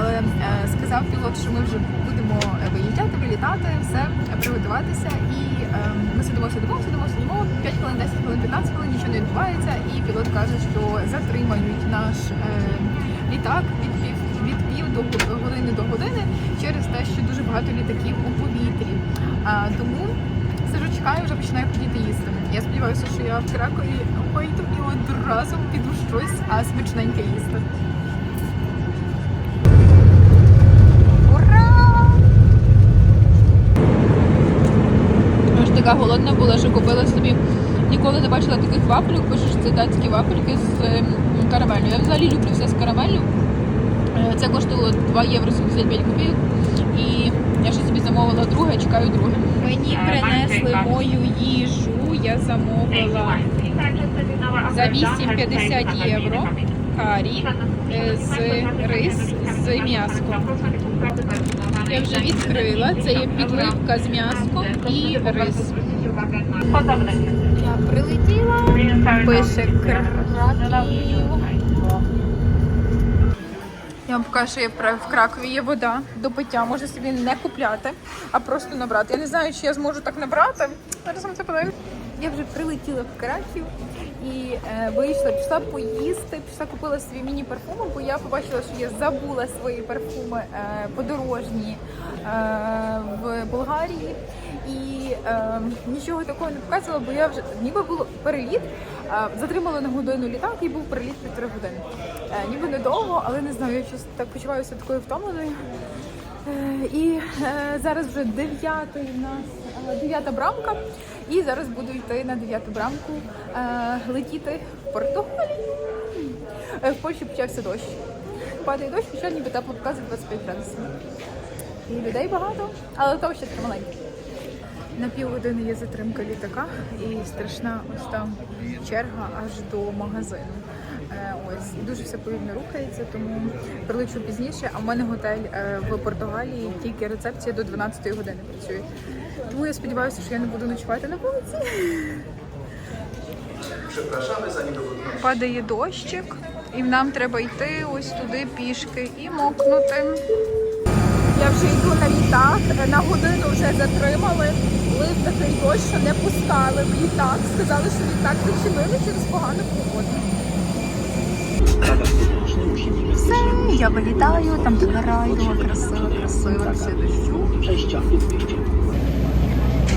Але е, сказав пілот, що ми вже будемо е, виїжджати, вилітати, все приготуватися. І е, ми сидимо, сидимо, сидимо, сидимо. 5 хвилин, 10 хвилин, 15 хвилин, нічого не відбувається. І пілот каже, що затримають наш літак від пів від пів до години до години через те, що дуже багато літаків у повітрі. Тому сижу, чекаю, вже починаю хотіти їсти. Я сподіваюся, що я в Кракові вийду і одразу піду щось смачненьке їсти. Така голодна була, що купила собі. Ніколи не бачила таких вафельок, пише, що це датські вафельки з ем, карамеллю. Я взагалі люблю все з карамеллю. Е, Це коштувало 2 євро 75 копійок. І я ще собі замовила друге, чекаю друге. Мені принесли мою їжу, я замовила за 8,50 євро карі е, з рис з м'яском. Я вже відкрила. Це є підливка з м'яском і рис. Я прилетіла. Пише Краків. Я вам покажу, що є в Кракові є вода до пиття. Можна собі не купляти, а просто набрати. Я не знаю, чи я зможу так набрати. Зараз вам це подаю. Я вже прилетіла в Краків і е, вийшла, пішла поїсти, пішла купила свої міні-парфуми, бо я побачила, що я забула свої парфуми е, подорожні е, в Болгарії. І е, нічого такого не показувала, бо я вже ніби було переліт. е, затримала на годину літак і був переліт півтори години. Е, ніби недовго, але не знаю, я щось так почуваюся такою втомленою. Е, І е, зараз вже дев'ятий у нас е, дев'ята брамка. І зараз буду йти на дев'яту брамку е, летіти в Португалію. Е, В Польщі почався дощ. Падає дощ, хоча ніби тепло показує 25 градусів. І людей багато, але того ще маленькі. На півгодини є затримка літака і страшна ось там черга аж до магазину. Е, Ось і дуже все повільно рухається, тому прилечу пізніше. А в мене готель е, в Португалії, тільки рецепція до 12-ї години працює. Тому я сподіваюся, що я не буду ночувати на вулиці. Падає дощик, і нам треба йти ось туди пішки і мокнути. Я вже йду на літак, на годину вже затримали. Лив такий дощ, що не пускали в літак. Сказали, що літак зачинили через погану погоду. Все, я вилітаю, там така райдова, красива, красива, все дощу.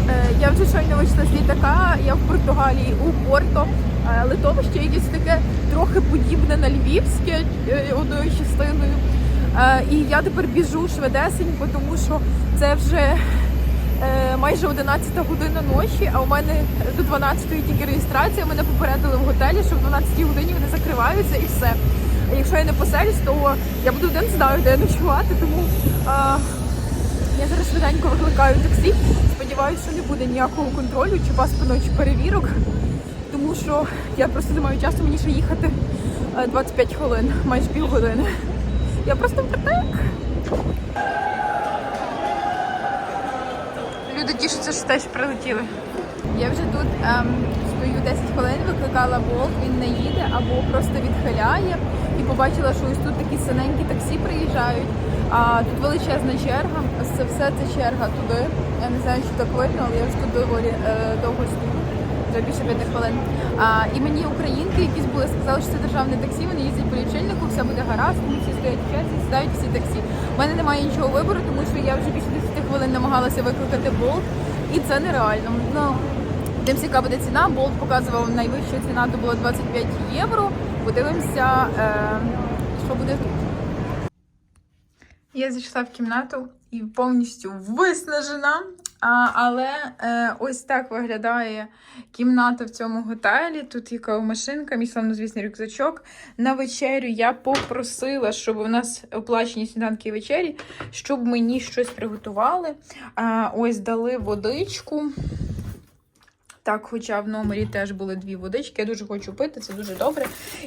Е, Я вже щойно вийшла з літака, я в Португалії у Порто. Е, Литовище якесь таке трохи подібне на львівське е, одною частиною. І я тепер біжу швидесенько, тому що це вже майже 11 година ночі, а у мене до 12 тільки реєстрація. Мене попередили в готелі, що в 12 годині вони закриваються і все. А якщо я не поселюсь, то я буду не знаю, де ночувати, тому. е, я зараз швиденько викликаю таксі. Сподіваюся, що не буде ніякого контролю чи паспортного, чи перевірок, тому що я просто не маю часу, мені ще їхати е, 25 хвилин, майже півгодини. Я просто втек. Люди тішаться, що теж прилетіли. Я вже тут ем, стою 10 хвилин, викликала волк, він не їде або просто відхиляє. І побачила, що ось тут такі синенькі таксі приїжджають. А тут величезна черга. Це все це черга туди. Я не знаю, чи так видно, але я вже тут доволі е, довго стою. Більше п'яти хвилин. А, і мені українки якісь були сказали, що це державне таксі, вони їздять по лічильнику, все буде гаразд, вони всі стоять в черзі, сідають всі таксі. У мене немає нічого вибору, тому що я вже більше 10 хвилин намагалася викликати болт, і це нереально. Ну, Дивимося, яка буде ціна. Болт показував найвища ціна, то було 25 євро. Подивимося, е, що буде тут. Я зайшла в кімнату і повністю виснажена. А, але е, ось так виглядає кімната в цьому готелі. Тут є кавомашинка, мій славнозвісний рюкзачок. На вечерю я попросила, щоб у нас оплачені сніданки і вечері, щоб мені щось приготували. А, ось дали водичку. Так, хоча в номері теж були дві водички, я дуже хочу пити, це дуже добре.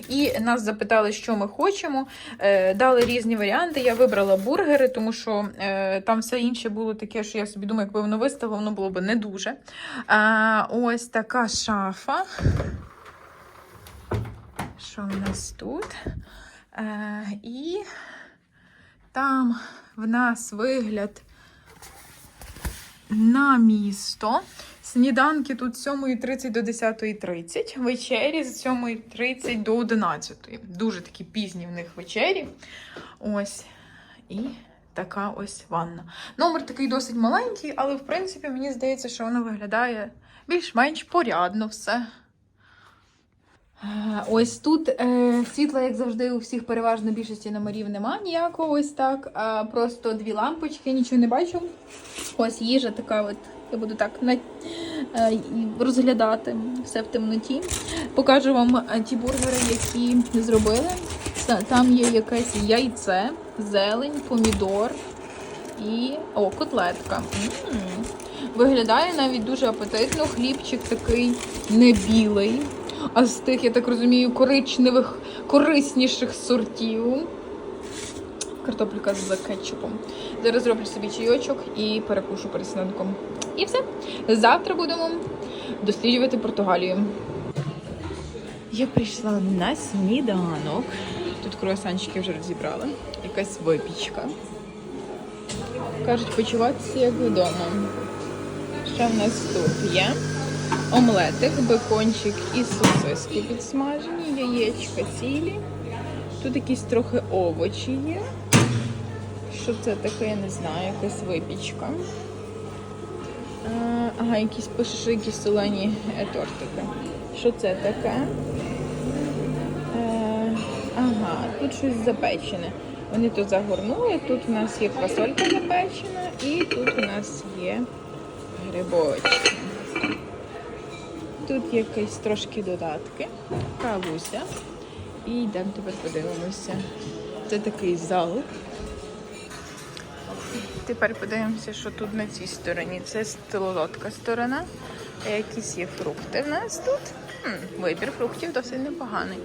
І нас запитали, що ми хочемо. Е, дали різні варіанти. Я вибрала бургери, тому що е, там все інше було таке, що я собі думаю, якби воно виставило, воно було б не дуже. А, ось така шафа. Що в нас тут? Е, і Там в нас вигляд на місто. Сніданки тут з 7.30 до 10.30, вечері з 7.30 до 11.00. Дуже такі пізні в них вечері. Ось. І така ось ванна. Номер такий досить маленький, але в принципі мені здається, що воно виглядає більш-менш порядно все. Е, Ось тут е, світла, як завжди, у всіх переважно більшості номерів нема ніякого ось так. А просто дві лампочки, нічого не бачу. Ось їжа така, от я буду так на, розглядати все в темноті. Покажу вам е, ті бургери, які зробили. Там є якесь яйце, зелень, помідор і о, котлетка. М. Виглядає навіть дуже апетитно. Хлібчик такий не білий, а з тих, я так розумію, коричневих, корисніших сортів. Картопелька з кетчупом. Зараз зроблю собі чайочок і перекушу перед. І все. Завтра будемо досліджувати Португалію. Я прийшла на сніданок. Тут круасанчики вже розібрали. Якась випічка. Кажуть, почуватися як вдома. Що в нас тут є? Омлетик, бекончик і сосиски підсмажені, яєчка цілі. Тут якісь трохи овочі є. Що це таке, я не знаю, якась випічка. Ага, якісь пише, солені е, тортики. Що це таке? Е, ага, тут щось запечене. Вони тут загорнули, тут у нас є квасолька запечена і тут у нас є грибочки. Тут якісь трошки додатки, кавуся. І йдемо тепер подивимося. Це такий зал. Тепер подивимося, що тут на цій стороні. Це солодка сторона. Якісь є фрукти в нас тут. Хм, вибір фруктів досить непоганий.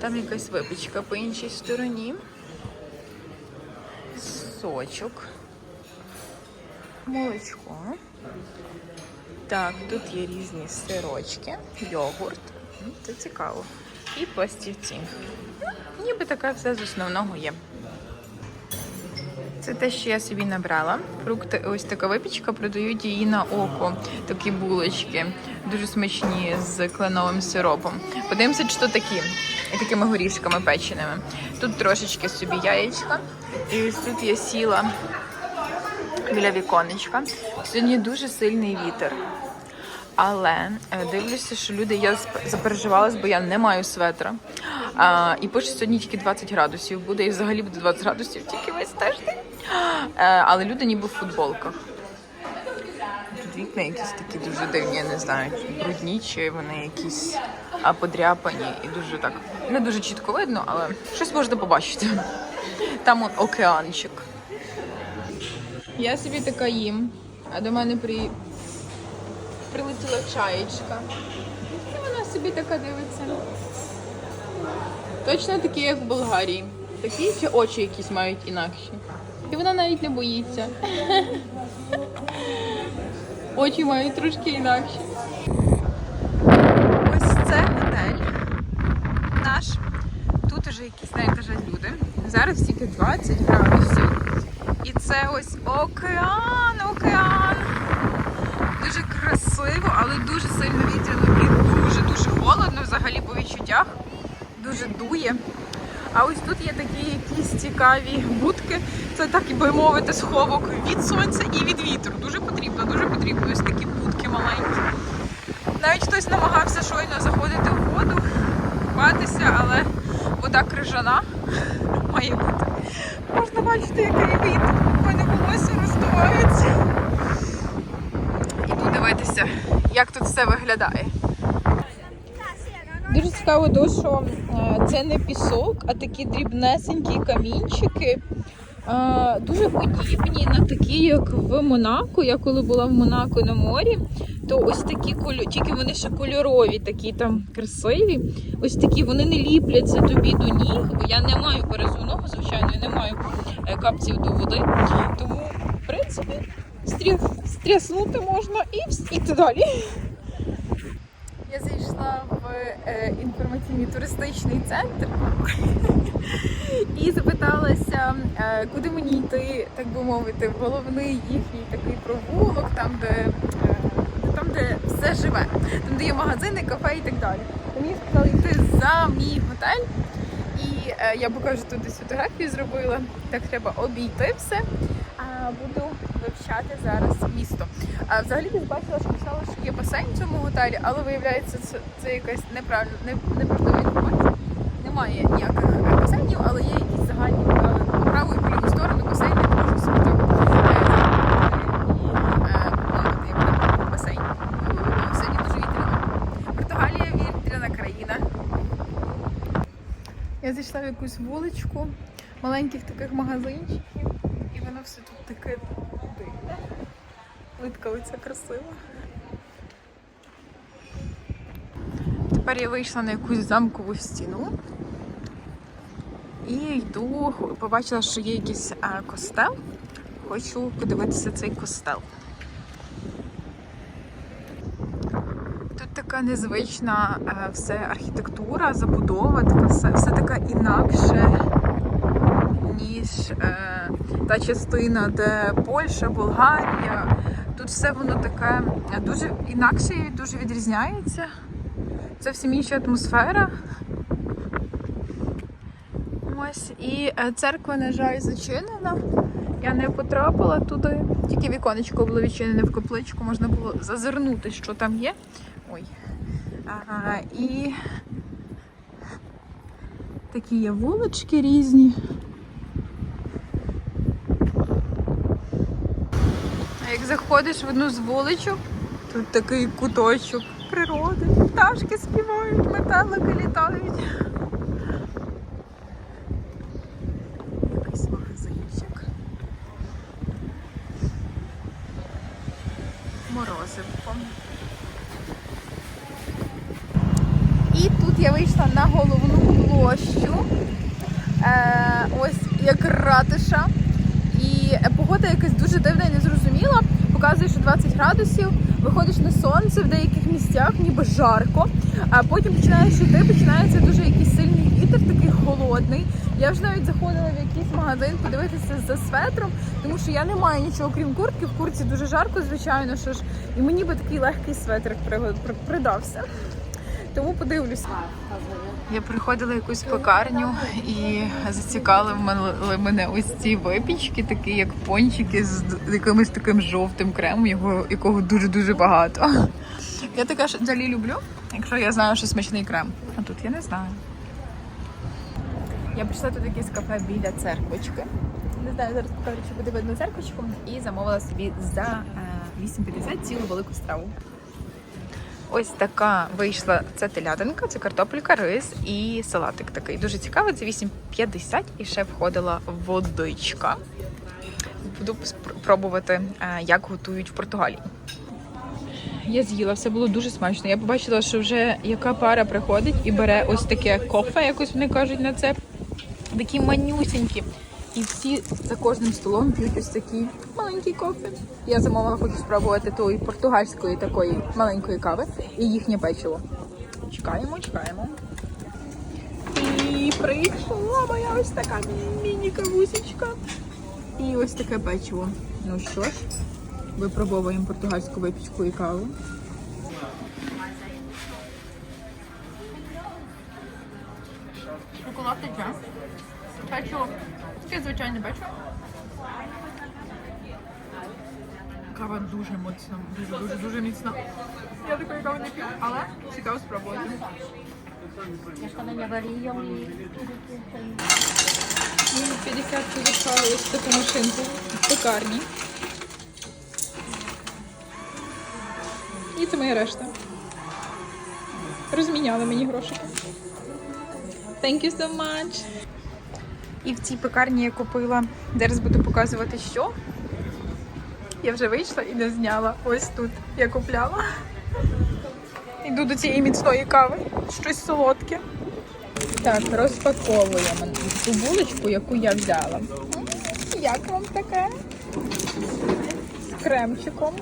Там якась випічка по іншій стороні. Сочок. Молочко. Так, тут є різні сирочки, йогурт. Це цікаво. І пластівці. Ну, ніби таке все з основного є. Це те, що я собі набрала. Фрукти, ось така випічка, продають її на око. Такі булочки, дуже смачні з кленовим сиропом. Подивимося, чи то такі, і такими горішками печеними. Тут трошечки собі яєчка. І ось тут я сіла біля віконечка. Сьогодні дуже сильний вітер. Але е, дивлюся, що люди, я запереживалась, бо я не маю светра. А, і пише сьогодні тільки 20 градусів буде, і взагалі буде 20 градусів тільки весь тиждень. Е, але люди ніби в футболках. Вікна якісь такі дуже дивні, я не знаю, брудні, чи вони якісь подряпані і дуже так. Не дуже чітко видно, але щось можна побачити. Там он океанчик. Я собі така їм, а до мене при... прилетіла чаєчка. І вона собі така дивиться. Точно такі, як в Болгарії. Такі чи очі якісь мають інакші. І вона навіть не боїться. Очі мають трошки інакші. Ось це готель наш. Тут уже якісь на люди. Зараз тільки 20 градусів. І це ось океан, океан. Дуже красиво, але дуже сильно вітряно і дуже-дуже холодно взагалі по відчуттях. Дуже дує. А ось тут є такі якісь цікаві будки. Це так би мовити, сховок від сонця і від вітру. Дуже потрібно, дуже потрібно. Ось такі будки маленькі. Навіть хтось намагався щойно заходити в воду, купатися, але вода крижана має бути. Можна бачити, який вітер. У мене волосся роздувається. Іду дивитися, як тут все виглядає. Дуже цікаво, то, що е, це не пісок, а такі дрібнесенькі камінчики. е, Дуже подібні на такі, як в Монако. Я коли була в Монако на морі, то ось такі кольори, тільки вони ще кольорові, такі там красиві. Ось такі вони не ліпляться тобі до ніг, бо я не маю пересувного, звичайно, я не маю е, капців до води. Тому, в принципі, стря- стряснути можна і іти далі. Я зайшла в е, інформаційний туристичний центр і запиталася, е, куди мені йти, так би мовити, в головний їхній такий провулок, там, де, е, там, де все живе, там, де є магазини, кафе і так далі. Мені сказали йти за мій готель. І е, я покажу десь фотографію зробила. Так треба обійти все. А буду вивчати зараз місто. А взагалі я бачила, що писала, що є басейн в цьому готелі, але виявляється, це, це якась неправильна, не, неправдива інформація. Немає ніяких е, басейнів, але є якісь загальні правила по праву і ліву сторону басейни, я можу собі е, і е, плавати вітряно. Португалія вітряна країна. Я зайшла в якусь вуличку маленьких таких магазинчиків, і воно все тут таке. Плитка лиця красива. Тепер я вийшла на якусь замкову стіну і йду, побачила, що є якийсь а, костел. Хочу подивитися цей костел. Тут така незвична е, все архітектура, забудова, така все, все така інакше, ніж е, та частина, де Польща, Болгарія. Тут все воно таке дуже інакше і дуже відрізняється. Це всім інша атмосфера. Ось і е, церква, на жаль, зачинена. Я не потрапила туди. Тільки віконечко було відчинене в капличку, можна було зазирнути, що там є. Ой. Ага, і такі є вулички різні. А як заходиш в одну з вуличок, тут такий куточок природи. Пташки співають, метелики літають. Якийсь магазинчик. Морозивко. І тут я вийшла на головну площу. Е, ось як ратиша. І погода якась дуже дивна і незрозуміла. Показує, що 20 градусів, виходиш на сонце в деяких місцях, ніби жарко. А потім починаєш йти, починається дуже якийсь сильний вітер, такий холодний. Я вже навіть заходила в якийсь магазин подивитися за светром, тому що я не маю нічого крім куртки. В куртці дуже жарко, звичайно, що ж. І мені би такий легкий светрик при- при- придався. Тому подивлюся. Я приходила в якусь пекарню і зацікавили мене ось ці випічки, такі як пончики з якимось таким жовтим кремом, його якого дуже дуже багато. Я така ж взагалі люблю, якщо я знаю, що смачний крем. А тут я не знаю. Я прийшла тут якесь кафе біля церквочки. Не знаю, зараз покажу, чи буде видно церквочку. І замовила собі за е, 8,50 цілу велику страву. Ось така вийшла це телятинка, це картопелька, рис і салатик такий. Дуже цікавий. Це 8,50 і ще входила водичка. Буду спр- пробувати, е, як готують в Португалії. Я з'їла, все було дуже смачно. Я побачила, що вже яка пара приходить і бере ось таке кофе, якось вони кажуть на це. Такі манюсінькі. І всі за кожним столом п'ють ось такі маленькі кофе. Я замовила, хочу спробувати тої португальської такої маленької кави і їхнє печиво. Чекаємо, чекаємо. І прийшла моя ось така міні-кавусечка. І ось таке печиво. Ну що ж, випробовуємо португальську випічку і каву. Шоколад тече. Печиво. Таке звичайне печиво. Кава дуже моцна, дуже дуже міцна. Я такої кави не п'ю, але цікаво спробувати. Мінус 50 запхали ось таку машинку в пекарні. І це моя решта. Розміняли мені грошики. Thank you so much. І в цій пекарні я купила. Зараз буду показувати, що. Я вже вийшла і не зняла. Ось тут я купляла. Йду до цієї міцної кави. Щось солодке. Так, розпаковуємо ту булочку, яку я взяла. Як вам таке? З кремчиком.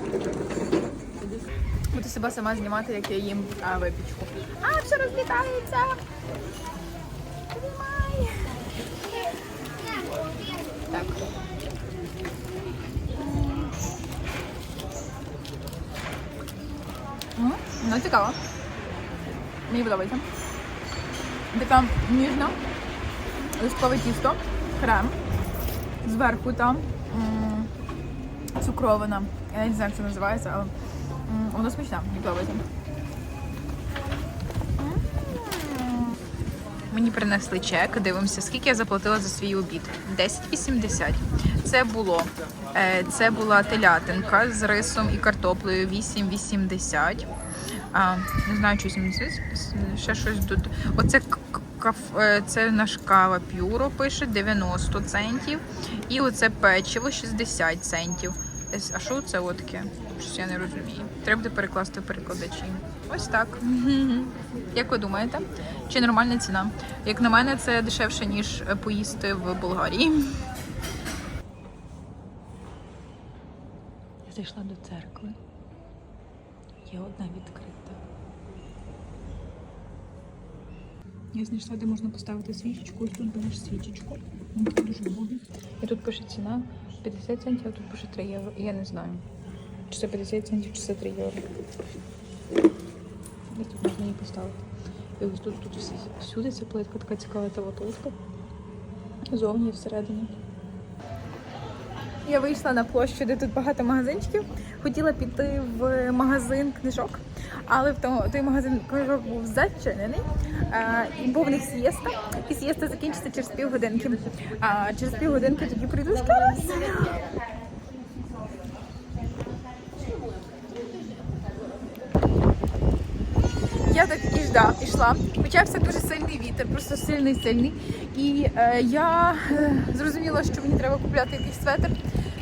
Буду себе сама знімати, як я їм випічку. А, все розлітається! Ну, цікаво. Мені подобається. Така ніжна, листкове тісто, крем. Зверху там м, цукровина. Я не знаю, як це називається, але воно смачне, мені подобається. Мені принесли чек, дивимося, скільки я заплатила за свій обід. 10,80. Це було. е, Це була телятинка з рисом і картоплею 8,80. А, не знаю, чи 70, ще щось тут. Оце каф- е, це наш кава пюро пише 90 центів. І оце печиво 60 центів. А що це таке? Щось я не розумію. Треба буде перекласти в перекладачі. Ось так. Як ви думаєте? Чи нормальна ціна? Як на мене, це дешевше, ніж поїсти в Болгарії. Я зайшла до церкви. Є одна відкрита. Я знайшла, де можна поставити свічечку. Ось тут береш свічечку. Така дуже буде. І тут пише ціна 50 центів, а тут пише 3 євро. І я не знаю. Чи це 50 центів, чи це 3 євро. І тут можна її поставити. І ось тут, тут всюди ця плитка така цікава та ватовська. Зовні і всередині. Я вийшла на площу, де тут багато магазинчиків. Хотіла піти в магазин книжок, але в тому той магазин книжок був зачинений. А, і був в них сієста, і сієста закінчиться через півгодинки. А через півгодинки тоді прийду ще раз. Я так і жда, ішла. Почався дуже сильний вітер, просто сильний, сильний. І е, я е, зрозуміла, що мені треба купляти якийсь светр.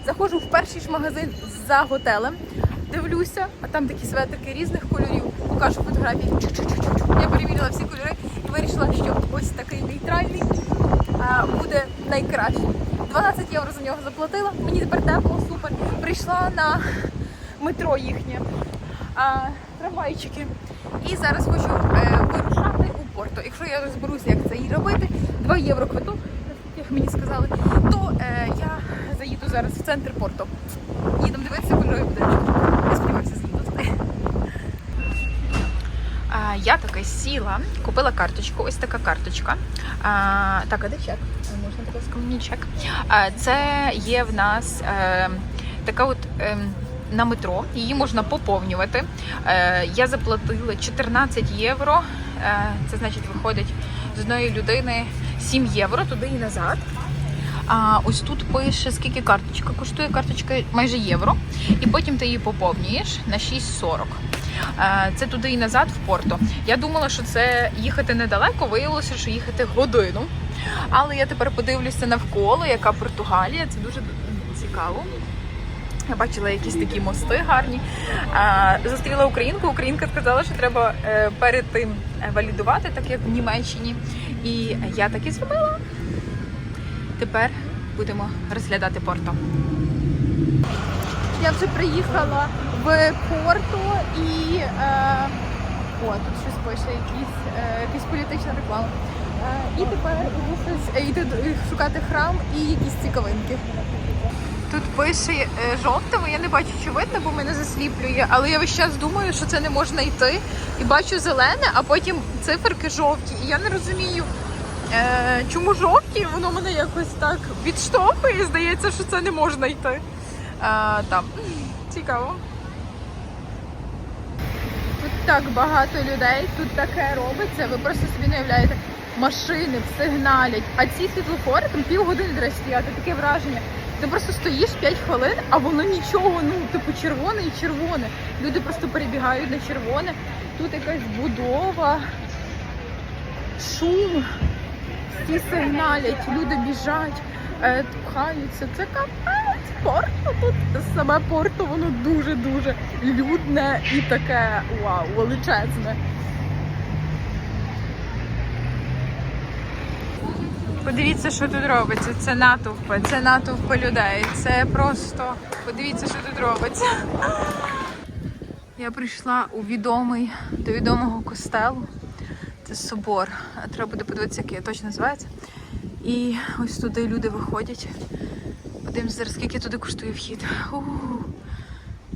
Заходжу в перший ж магазин за готелем, дивлюся, а там такі светрики різних кольорів. Покажу фотографії. Я перевірила всі кольори і вирішила, що ось такий нейтральний буде найкращий. 12 євро за нього заплатила. Мені тепер тепло, супер. Прийшла на метро їхнє. Трамвайчики. І зараз хочу е, вирушати у Порто. Якщо я розберуся, як це і робити, 2 євро квиток, як мені сказали, то е, я зараз в центр Порто. Їдемо дивитися кольоровий будиночок. Я сподіваюся, заїду туди. Я така сіла, купила карточку, ось така карточка. А, так, а де чек? Можна, ласка, мені чек. А, це є в нас е, така от. Е, на метро її можна поповнювати. Е, я заплатила 14 євро. Е, це значить виходить з одної людини 7 євро туди і назад. А ось тут пише, скільки карточка коштує карточка майже євро, і потім ти її поповнюєш на 6,40. Е, Це туди і назад в Порто. Я думала, що це їхати недалеко, виявилося, що їхати годину. Але я тепер подивлюся навколо, яка Португалія. Це дуже цікаво. Я бачила якісь такі мости гарні. Зустріла українку. Українка сказала, що треба е, перед тим е, валідувати, так як в Німеччині. І я так і зробила. Тепер будемо розглядати порто. Я вже приїхала в Порто і е, о, тут щось пише, якісь, е, якась політична реклама. Е, і тепер щось е, йду шукати храм і якісь цікавинки. Тут пише е, жовтими, я не бачу, чи видно, бо мене засліплює, але я весь час думаю, що це не можна йти. І бачу зелене, а потім циферки жовті. І я не розумію, е, чому жовті, воно мене якось так відштовхує. Здається, що це не можна йти. Е, там. Цікаво. Тут так багато людей, тут таке робиться, ви просто собі не уявляєте. Машини сигналять, а ці світлофори там півгодини треба стояти, таке враження. Ти просто стоїш 5 хвилин, а воно нічого, ну типу червоне і червоне. Люди просто перебігають на червоне. Тут якась будова, шум, всі сигналять, люди біжать, е, пхаються. Це капець. Порто тут саме порто, воно дуже-дуже людне і таке вау, величезне. Подивіться, що тут робиться. Це натовпи, це натовпи людей. Це просто подивіться, що тут робиться. Я прийшла у відомий до відомого костелу. Собор. Треба буде подивитися, який точно називається. І ось туди люди виходять. Подивимося зараз, скільки туди коштує вхід. у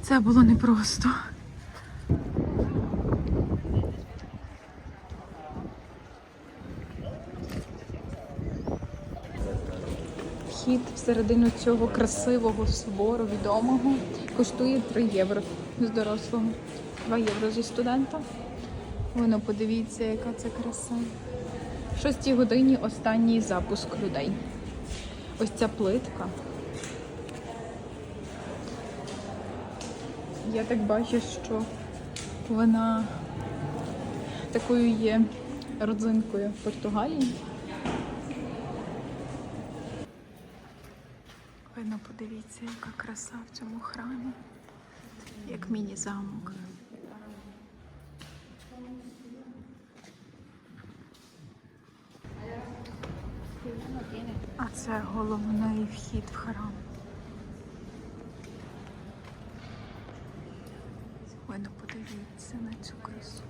це було непросто. Вхід всередину цього красивого собору відомого коштує 3 євро з дорослого, 2 євро зі студента. Воно подивіться, яка це краса. В 6 годині останній запуск людей. Ось ця плитка. Я так бачу, що вона такою є родзинкою Португалії. Видно, подивіться, яка краса в цьому храмі, як міні-замок. А це головний вхід в храм. Видно, подивіться на цю красу.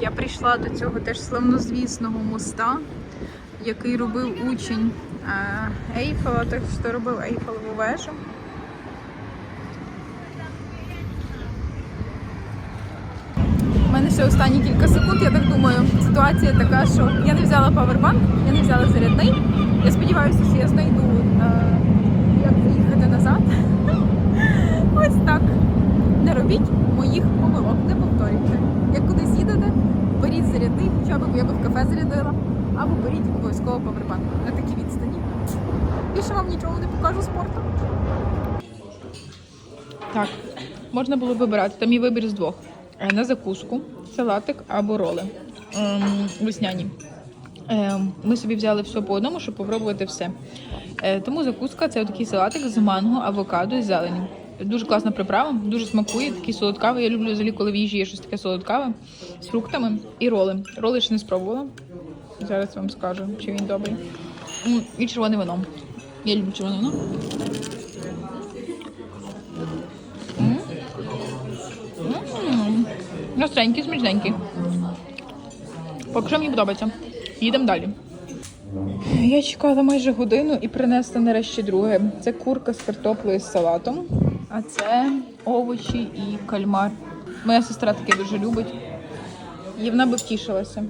Я прийшла до цього теж славнозвісного моста, який робив учень е, Ейфела, так що робив Ейфелеву вежу. У мене ще останні кілька секунд, я так думаю. Ситуація така, що я не взяла павербанк, я не взяла зарядний. Я сподіваюся, що я знайду, е, як поїхати назад. Ось так. Не робіть моїх помилок, не повторюйте. Як кудись їдете, беріть зарядний, хоча б я би в кафе зарядила, або беріть обов'язково павербанк на такій відстані. Більше вам нічого не покажу спорту. Так, можна було вибирати. Там є вибір з двох: на закуску, салатик або роли ем, весняні. Ем, Ми собі взяли все по одному, щоб попробувати все. Е, Тому закуска це такий салатик з манго, авокадо і зелені. Дуже класна приправа, дуже смакує, такий солодкавий. Я люблю взагалі, коли в їжі є щось таке солодкаве з фруктами і роли. Роли ще не спробувала. Зараз вам скажу, чи він добрий. І червоне вино. Я люблю червоне вино. Гостренький, смачненький. Поки що мені подобається. Їдемо далі. Я чекала майже годину і принесла нарешті друге. Це курка з картоплею з салатом, а це овочі і кальмар. Моя сестра таке дуже любить. І вона би втішилася.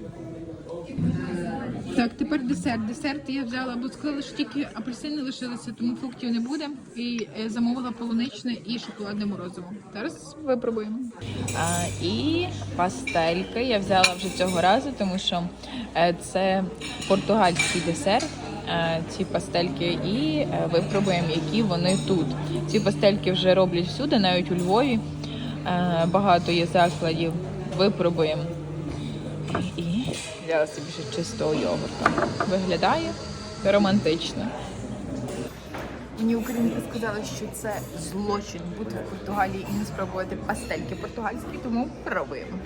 Так, тепер десерт. Десерт я взяла, бо сказали, що тільки апельсини лишилися, тому фруктів не буде. І е, замовила полуничне і шоколадне морозиво. Зараз випробуємо. А, і пастельки я взяла вже цього разу, тому що е, це португальський десерт. е, Ці пастельки, і випробуємо, які вони тут. Ці пастельки вже роблять всюди, навіть у Львові. Багато є закладів. Випробуємо. І взяла собі ще чистого йогурта. Виглядає романтично. Мені українки сказали, що це злочин бути в Португалії і не спробувати пастельки португальські, тому пробуємо.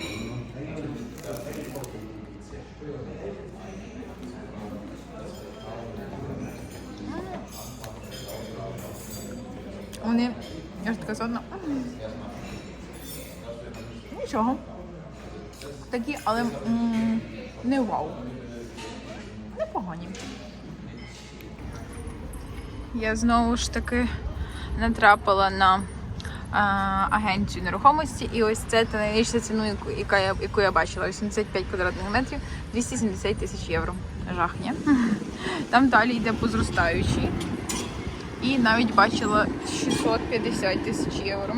Вони, я ж така зодна. Нічого. Такі, але м, не вау. Непогані. Я знову ж таки натрапила на а, агенцію нерухомості, і ось це та найнижча ціну, яку, я, яку я бачила, 85 квадратних метрів, 270 тисяч євро. Жах, ні? Там далі йде по зростаючій. І навіть бачила 650 тисяч євро.